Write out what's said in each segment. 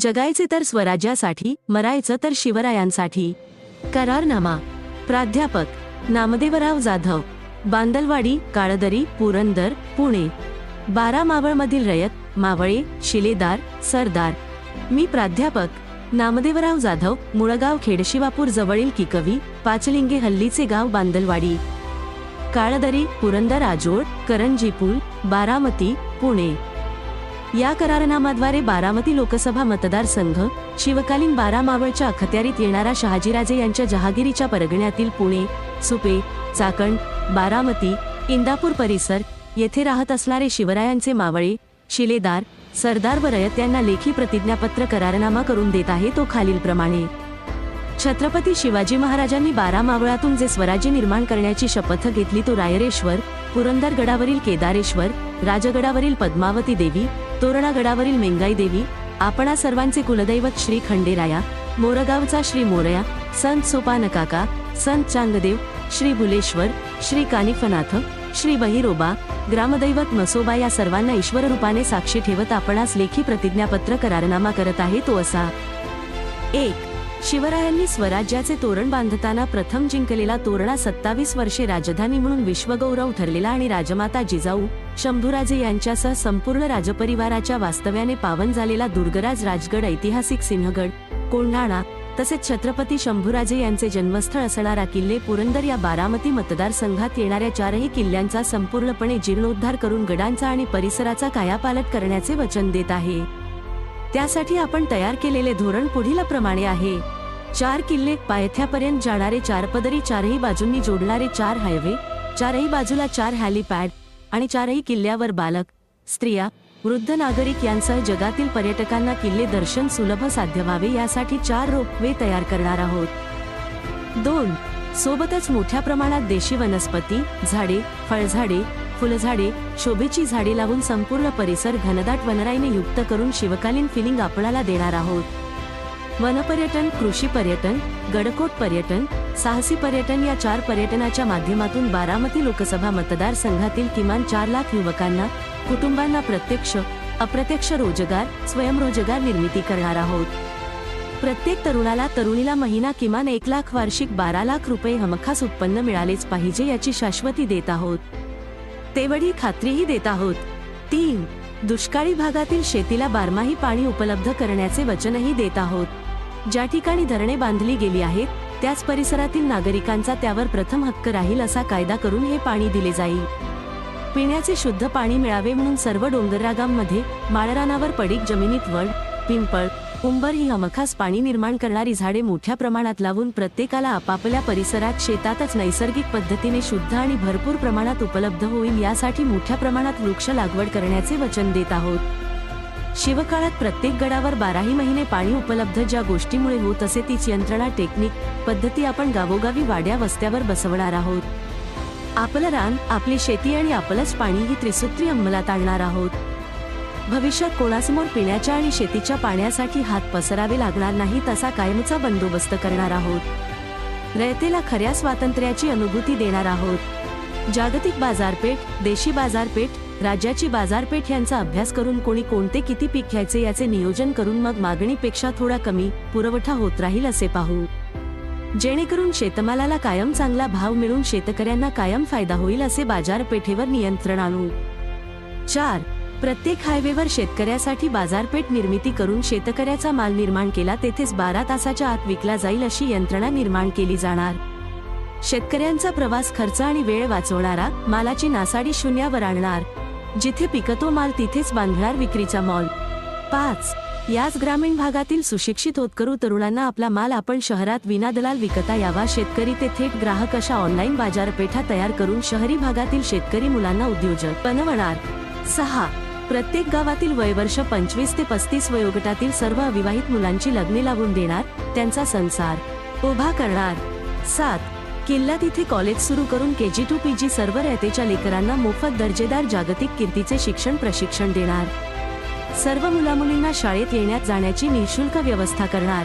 जगायचे तर स्वराज्यासाठी मरायचं तर शिवरायांसाठी. करारनामा. प्राध्यापक. नामदेवराव जाधव. बांदलवाडी काळदरी पुरंदर पुणे. बारा मावळमधील रयत मावळे शिलेदार सरदार. मी प्राध्यापक. नामदेवराव जाधव मुळगाव खेडशिवापूर जवळील किकवी पाचलिंगे हल्लीचे गाव बांदलवाडी. काळदरी पुरंदर आजोळ करंजीपूल बारामती पुणे. या करारनामाद्वारे बारामती लोकसभा मतदारसंघ शिवकालीन बारा मावळच्या अखत्यारीत येणारा शहाजीराजे यांच्या जहागिरीच्या परगण्यातील पुणे सुपे चाकण बारामती इंदापूर परिसर येथे राहत असणारे शिवरायांचे मावळे शिलेदार सरदार व रयत यांना लेखी प्रतिज्ञापत्र करारनामा करून देत आहे तो खालीलप्रमाणे. छत्रपती शिवाजी महाराजांनी बारा मावळातून जे स्वराज्य निर्माण करण्याची शपथ घेतली तो रायरेश्वर पुरंदर गडावरील केदारेश्वर राजगडावरील पद्मावती देवी तोरणागडावरील मेंगाई देवी आपणा सर्वांचे कुलदैवत श्री खंडेराया मोरगावचा श्री मोरया संत सोपानकाका संत चांगदेव श्री बुलेश्वर श्री कानिफनाथ श्री बहिरोबा ग्रामदैवत मसोबा या सर्वांना ईश्वर रूपाने साक्षी ठेवत आपणास लेखी प्रतिज्ञापत्र करारनामा करत आहे तो असा. एक शिवरायांनी स्वराज्याचे तोरण बांधताना प्रथम जिंकलेला तोरणा सत्तावीस वर्षे राजधानी म्हणून विश्वगौरव ठरलेला आणि राजमाता जिजाऊ शंभूराजे यांच्यासह संपूर्ण राजपरिवाराच्या वास्तव्याने पावन झालेला दुर्गराज राजगड ऐतिहासिक सिंहगड कोंढाणा तसेच छत्रपती शंभूराजे यांचे जन्मस्थळ असणारा किल्ले पुरंदर या बारामती मतदारसंघात येणाऱ्या चारही किल्ल्यांचा संपूर्णपणे जीर्णोद्धार करून गडांचा आणि परिसराचा कायापालट करण्याचे वचन देत आहे. त्यासाठी आपण तयार केलेले धोरण पुढील प्रमाणे आहे. चार किल्ले पायथ्यापर्यंत जाणारे चार पदरी चारही बाजूंनी जोडणारे चार हायवे चारही बाजूला चार हॅलीपॅड आणि चारही किल्ल्यावर बालक स्त्रिया वृद्ध नागरिक यांसह जगातील पर्यटकांना किल्ले दर्शन सुलभ साध्य व्हावे यासाठी चार रोपवे तयार करणार आहोत. दोन सोबतच मोठ्या प्रमाणात देशी वनस्पती झाडे फळझाडे फुलझाडे शोभेची झाडे लावून संपूर्ण परिसर घनदाट वनराईने युक्त करून शिवकालीन फिलिंग आपणाला देणार आहोत. वनपर्यटन कृषी पर्यटन गडकोट पर्यटन साहसी पर्यटन या चार पर्यटनाच्या माध्यमातून बारामती लोकसभा मतदारसंघातील किमान चार लाख युवकांना कुटुंबांना प्रत्यक्ष अप्रत्यक्ष रोजगार स्वयंरोजगार निर्मिती करणार आहोत. प्रत्येक तरुणाला तरुणीला महिना किमान एक लाख वार्षिक बारा लाख रुपये हमखास उत्पन्न मिळालेच पाहिजे याची शाश्वती देत आहोत. तेवढी खात्रीही देत आहोत. तीन दुष्काळी भागातील शेतीला बारमाही पाणी उपलब्ध करण्याचे वचनही देत आहोत. ज्या ठिकाणी धरणे बांधली गेली आहेत त्याच परिसरातील नागरिकांचा त्यावर प्रथम हक्क राहील असा कायदा करून हे पाणी दिले जाईल. पिण्याचे शुद्ध पाणी मिळावे म्हणून सर्व डोंगररागांमध्ये माळरानावर पडीक जमिनीत वड पिंपळ उंबर ही हमखास पाणी निर्माण करणारी झाडे मोठ्या प्रमाणात लावून प्रत्येकाला आपापल्या परिसरात शेतातच नैसर्गिक पद्धतीने शुद्ध आणि भरपूर प्रमाणात उपलब्ध होईल यासाठी मोठ्या प्रमाणात वृक्ष लागवड करण्याचे वचन देत आहोत. शिवकाळात प्रत्येक गडावर बाराही महिने पाणी उपलब्ध ज्या गोष्टीमुळे होत असे तीच यंत्रणा टेक्निक पद्धती आपण गावोगावी वाड्या वस्त्यावर बसवणार आहोत. आपलं रान आपली शेती आणि आपलंच पाणी ही त्रिसूत्री अंमलात आणणार आहोत. भविष्यात कोणासमोर पिण्याच्या आणि शेतीच्या पाण्यासाठी हात पसरावे लागणार नाही तसा कायमचा बंदोबस्त करणार आहोत. रयतेला खऱ्या स्वातंत्र्याची अनुभूती देणार आहोत. जागतिक बाजारपेठ देशी बाजारपेठ राज्याची बाजारपेठ यांचा अभ्यास करून कोणी कोणते किती पीक घ्यायचे याचे नियोजन करून मग मागणीपेक्षा थोडा कमी पुरवठा होत राहील असे पाहू. जेणेकरून शेतमालाला कायम चांगला भाव मिळून शेतकऱ्यांना कायम फायदा होईल असे बाजारपेठेवर नियंत्रण आणू. चार प्रत्येक हायवेवर शेतकऱ्यासाठी बाजारपेठ निर्मिती करून शेतकऱ्याचा माल निर्माण केला तेथेच बारा तासाच्या आत विकला जाईल अशी यंत्रणा निर्माण केली जाणार. शेतकऱ्यांचा प्रवास खर्च आणि वेळ वाचवणारा मालाची नासाडी शून्यावर आणणार. जिथे पिकतो माल तिथेच बांधणार विक्रीचा मॉल. पाच. याच ग्रामीण भागातील सुशिक्षित होतकरू तरुणांना आपला माल आपण शहरात विनादलाल विकता यावा. शेतकरी ते थेट ग्राहक अशा ऑनलाईन बाजारपेठा तयार करून शहरी भागातील शेतकरी मुलांना उद्योजक बनवणार. सहा. प्रत्येक गावातील वयवर्ष पंचवीस ते पस्तीस वयोगटातील सर्व अविवाहित मुलांची लग्ने लावून देणार त्यांचा संसार. उभा करणार. सात. किल्ल्यात इथे कॉलेज सुरू करून के जी टू पी जी सर्व रयतेच्या लेकरांना मोफत दर्जेदार जागतिक कीर्तीचे शिक्षण प्रशिक्षण देणार. सर्व मुलामुलींना शाळेत येण्यात जाण्याची निशुल्क व्यवस्था करणार.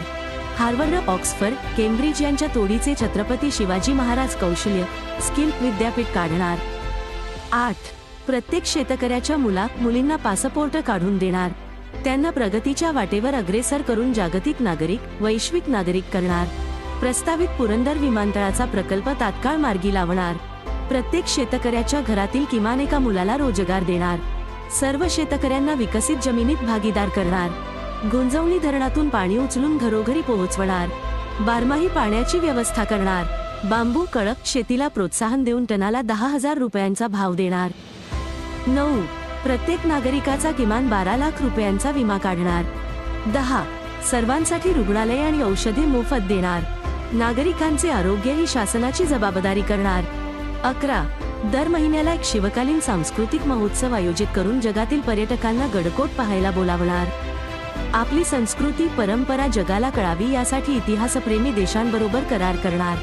हार्वर्ड ऑक्सफर्ड केम्ब्रिज यांच्या तोडीचे छत्रपती शिवाजी महाराज कौशल्य स्किल विद्यापीठ काढणार. आठ. प्रत्येक शेतकऱ्याच्या मुला मुलींना पासपोर्ट काढून देणार. त्यांना प्रगतीच्या वाटेवर अग्रेसर करून जागतिक नागरिक वैश्विक नागरिक करणार. प्रस्तावित पुरंदर विमानतळाचा प्रकल्प तात्काळ मार्गी लावणार. प्रत्येक शेतकऱ्याच्या घरातील किमान एका मुलाला रोजगार देणार. सर्व शेतकऱ्यांना विकसित जमिनीत भागीदार करणार. गुंजवणी धरणातून पाणी उचलून घरोघरी पोहोचवणार. बारमाही पाण्याची व्यवस्था करणार. बांबू कळक शेतीला प्रोत्साहन देऊन टनाला दहा हजार रुपयांचा भाव देणार. नऊ. प्रत्येक नागरिकाचा किमान बारा लाख रुपयांचा विमा काढणार. दहा. सर्वांसाठी रुग्णालय आणि औषधे मोफत देणार. नागरिकांचे आरोग्य ही शासनाची जबाबदारी करणार. अकरा. दर महिन्याला एक शिवकालीन सांस्कृतिक महोत्सव आयोजित करून जगातील पर्यटकांना गडकोट पाहायला बोलावणार. आपली संस्कृती परंपरा जगाला कळावी यासाठी इतिहासप्रेमी देशांबरोबर करार करणार.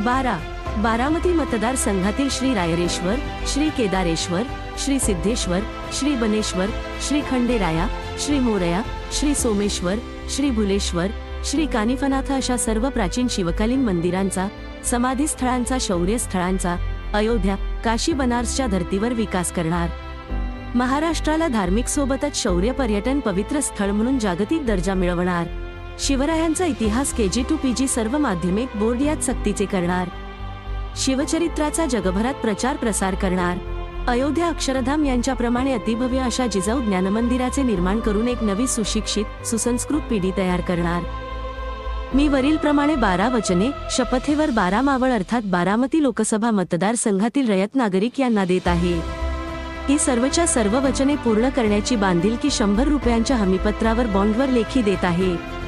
बारा. बारामती मतदारसंघातील श्री रायरेश्वर श्री केदारेश्वर श्री सिद्धेश्वर श्री बनेश्वर श्री खंडेराया श्री मोरया श्री सोमेश्वर श्री भुलेश्वर श्री कानिफनाथ अशा सर्व प्राचीन शिवकालीन मंदिरांचा समाधी स्थळांचा शौर्य स्थळांचा अयोध्या काशी बनारसच्या धर्तीवर विकास करणार. महाराष्ट्राला धार्मिक सोबतच शौर्य पर्यटन पवित्र स्थळ म्हणून जागतिक दर्जा मिळवणार. शिवरायांचा इतिहास के जी टू पी जी सर्व माध्यमिक बोर्ड यात सक्तीचे करणार. शिवचरित्राचा जगभरात प्रचार प्रसार करणार. अयोध्या अक्षरधाम यांच्याप्रमाणे अतिभव्य अशा जिजाऊ ज्ञानमंदिराचे निर्माण करून एक नवी सुशिक्षित सुसंस्कृत पिढी तयार करणार. मी वरील प्रमाणे बारा वचने शपथेवर बारा मावळ अर्थात बारामती लोकसभा मतदारसंघातील रयत नागरिक यांना देत आहे. ही सर्वच्या सर्व वचने पूर्ण करण्याची बांधिलकी शंभर रुपयांच्या हमीपत्रावर बॉन्डवर लेखी देत आहे.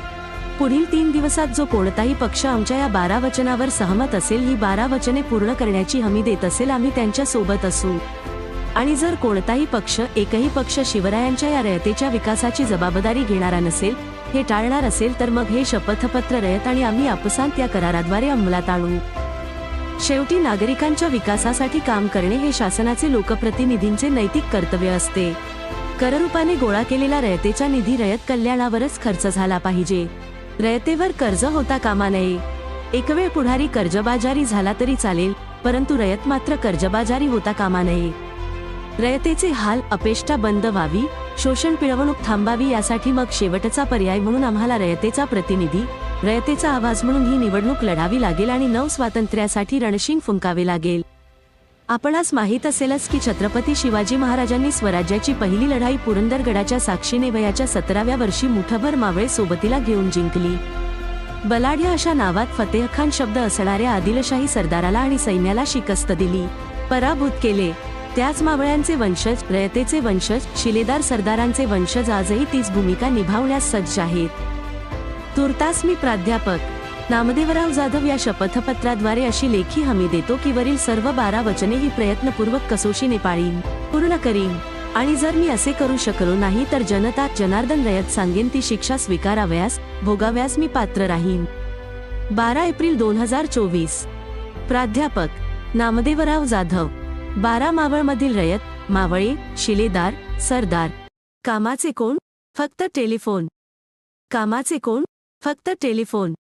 पुढील तीन दिवसात जो कोणताही पक्ष आमच्या या बारा वचनावर सहमत असेल ही बारा वचने पूर्ण करण्याची हमी देत असेल आम्ही त्यांच्यासोबत असू. आणि जर कोणताही पक्ष एकही पक्ष शिवरायांच्या या रयतेच्या विकासाची जबाबदारी घेणारा नसेल हे टाळणार असेल तर मग हे शपथपत्र रयत आणि आम्ही आपसांत या कराराद्वारे अंमलात आणू. शेवटी नागरिकांच्या विकासासाठी काम करणे हे शासनाचे लोकप्रतिनिधींचे नैतिक कर्तव्य असते. कररूपाने गोळा केलेला रयतेचा निधी रयत कल्याणावरच खर्च झाला पाहिजे. रयतेवर कर्ज होता कामा नये. एक वेळ पुढारी कर्जबाजारी झाला तरी चालेल परंतु रयत मात्र कर्जबाजारी होता कामा नये. रयतेचे हाल अपेष्टा बंद व्हावी शोषण पिळवणूक थांबावी यासाठी मग शेवटचा पर्याय म्हणून आम्हाला रयतेचा प्रतिनिधी रयतेचा आवाज म्हणून ही निवडणूक लढावी लागेल आणि नव स्वातंत्र्यासाठी रणशिंग फुंकावे लागेल. आपणास माहीत असेलच की छत्रपती शिवाजी महाराजांनी स्वराज्याची पहिली लढाई पुरंदरगडाच्या साक्षीने वयाच्या सतराव्या वर्षी मुठभर मावळे सोबतीला घेऊन जिंकली. बलाढ्या अशा नावात फतेहखान शब्द असणाऱ्या आदिलशाही सरदाराला आणि सैन्याला शिकस्त दिली. पराभूत केले. त्याच मावळ्यांचे वंशज रयतेचे वंशज शिलेदार सरदारांचे वंशज आजही तीच भूमिका निभावण्यास सज्ज आहेत. तुर्तास मी प्राध्यापक नामदेवराव जाधव या शपथपत्राद्वारे अशी लेखी हमी देतो की वरील सर्व बारा वचने ही प्रयत्नपूर्वक कसोशीने पाळीन पूर्ण करीन. आणि जर मी असे करू शकलो नाही तर जनता जनार्दन रयत सांगेन ती शिक्षा स्वीकारावयास भोगाव्यास मी पात्र राहीन. बारा एप्रिल दोन हजार चोवीस. प्राध्यापक नामदेवराव जाधव. बारा मावळमधील रयत मावळे शिलेदार सरदार. कामाचे कोण? फक्त टेलिफोन. कामाचे कोण? फक्त टेलिफोन.